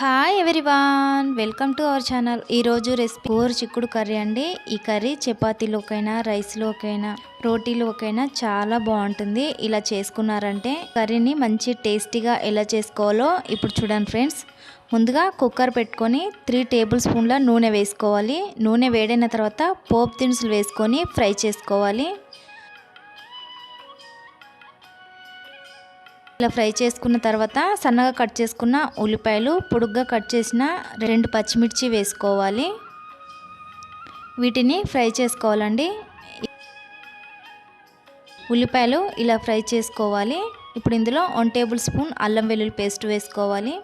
Hi everyone welcome to our channel ఈరోజు recipe కూర చిక్కుడు కర్రీ అండి. ఈ కర్రీ చపాతీలోకైనా రైస్లోకైనా రోటీలోకైనా చాలా బాగుంటుంది. ఇలా చేసుకున్నారంటే కర్రీని మంచి టేస్టీగా ఎలా చేసుకోవాలో ఇప్పుడు చూడండి ఫ్రెండ్స్. ముందుగా కుక్కర్ పెట్టుకొని త్రీ టేబుల్ స్పూన్ల నూనె వేసుకోవాలి. నూనె వేడైన తర్వాత పోపు దినుసులు వేసుకొని ఫ్రై చేసుకోవాలి. ఇలా ఫ్రై చేసుకున్న తర్వాత సన్నగా కట్ చేసుకున్న ఉల్లిపాయలు పొడుగ్గా కట్ చేసిన రెండు పచ్చిమిర్చి వేసుకోవాలి. వీటిని ఫ్రై చేసుకోవాలండి. ఉల్లిపాయలు ఇలా ఫ్రై చేసుకోవాలి. ఇప్పుడు ఇందులో వన్ టేబుల్ స్పూన్ అల్లం వెల్లుల్లి పేస్ట్ వేసుకోవాలి.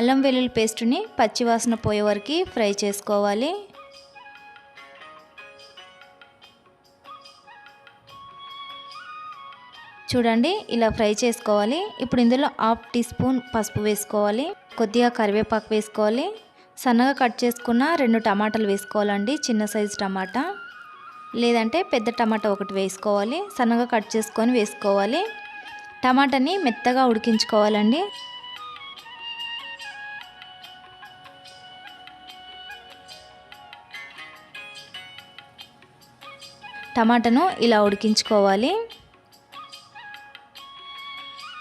అల్లం వెల్లుల్లి పేస్ట్ని పచ్చివాసన పోయే వరకు ఫ్రై చేసుకోవాలి. చూడండి ఇలా ఫ్రై చేసుకోవాలి. ఇప్పుడు ఇందులో హాఫ్ టీ స్పూన్ పసుపు వేసుకోవాలి. కొద్దిగా కరివేపాకు వేసుకోవాలి. సన్నగా కట్ చేసుకున్న రెండు టమాటాలు వేసుకోవాలండి చిన్న సైజు టమాటా. లేదంటే పెద్ద టమాటా ఒకటి వేసుకోవాలి. సన్నగా కట్ చేసుకొని వేసుకోవాలి. టమాటాని మెత్తగా ఉడికించుకోవాలండి. టమాటాను ఇలా ఉడికించుకోవాలి.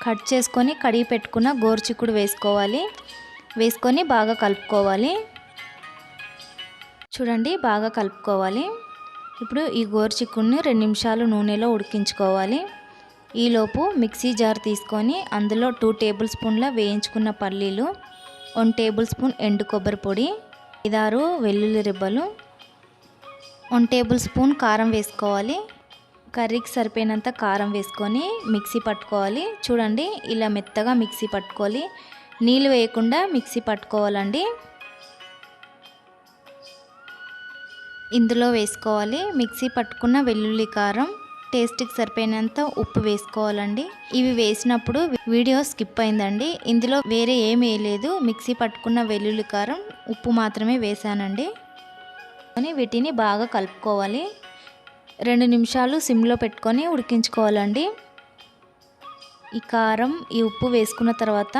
కట్ చేసుకొని కడిగి పెట్టుకున్న గోరుచిక్కుడు వేసుకోవాలి. వేసుకొని బాగా కలుపుకోవాలి. చూడండి బాగా కలుపుకోవాలి. ఇప్పుడు ఈ గోరుచిక్కుడిని రెండు నిమిషాలు నూనెలో ఉడికించుకోవాలి. ఈలోపు మిక్సీ జార్ తీసుకొని అందులో టూ టేబుల్ స్పూన్ల వేయించుకున్న పల్లీలు వన్ టేబుల్ స్పూన్ ఎండు కొబ్బరి పొడి ఐదారు వెల్లుల్లి రిబ్బలు వన్ టేబుల్ స్పూన్ కారం వేసుకోవాలి. కర్రీకి సరిపోయినంత కారం వేసుకొని మిక్సీ పట్టుకోవాలి. చూడండి ఇలా మెత్తగా మిక్సీ పట్టుకోవాలి. నీళ్ళు వేయకుండా మిక్సీ పట్టుకోవాలండి. ఇందులో వేసుకోవాలి మిక్సీ పట్టుకున్న వెల్లుల్లి కారం. టేస్ట్కి సరిపోయినంత ఉప్పు వేసుకోవాలండి. ఇవి వేసినప్పుడు వీడియో స్కిప్ అయిందండి. ఇందులో వేరే ఏమి వేయలేదు. మిక్సీ పట్టుకున్న వెల్లుల్లి కారం ఉప్పు మాత్రమే వేసానండి. వీటిని బాగా కలుపుకోవాలి. రెండు నిమిషాలు సిమ్లో పెట్టుకొని ఉడికించుకోవాలండి. ఈ కారం ఈ ఉప్పు వేసుకున్న తర్వాత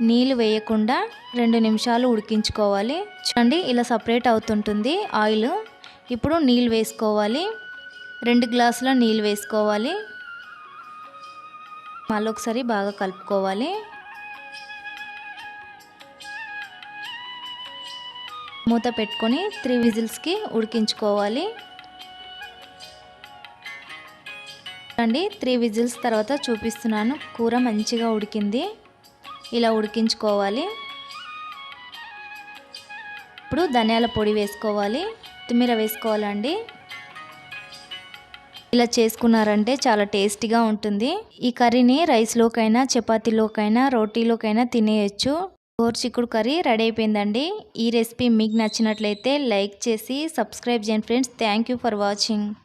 నీళ్ళు వేయకుండా రెండు నిమిషాలు ఉడికించుకోవాలి. చూడండి ఇలా సపరేట్ అవుతుంటుంది ఆయిల్. ఇప్పుడు నీళ్ళు వేసుకోవాలి. రెండు గ్లాసుల నీళ్ళు వేసుకోవాలి. మళ్ళీ ఒకసారి బాగా కలుపుకోవాలి. మూత పెట్టుకొని త్రీ విజిల్స్కి ఉడికించుకోవాలి. అండి. త్రీ విజిల్స్ తర్వాత చూపిస్తున్నాను. కూర మంచిగా ఉడికింది. ఇలా ఉడికించుకోవాలి. ఇప్పుడు ధనియాల పొడి వేసుకోవాలి. కొత్తిమీర వేసుకోవాలండి. ఇలా చేసుకున్నారంటే చాలా టేస్టీగా ఉంటుంది. ఈ కర్రీని రైస్లోకైనా చపాతీలోకైనా రోటీలోకైనా తినేయచ్చు. చిక్కుడు కర్రీ రెడీ అయిపోయిందండి. ఈ రెసిపీ మీకు నచ్చినట్లయితే లైక్ చేసి సబ్స్క్రైబ్ చేయండి ఫ్రెండ్స్. Thank for watching.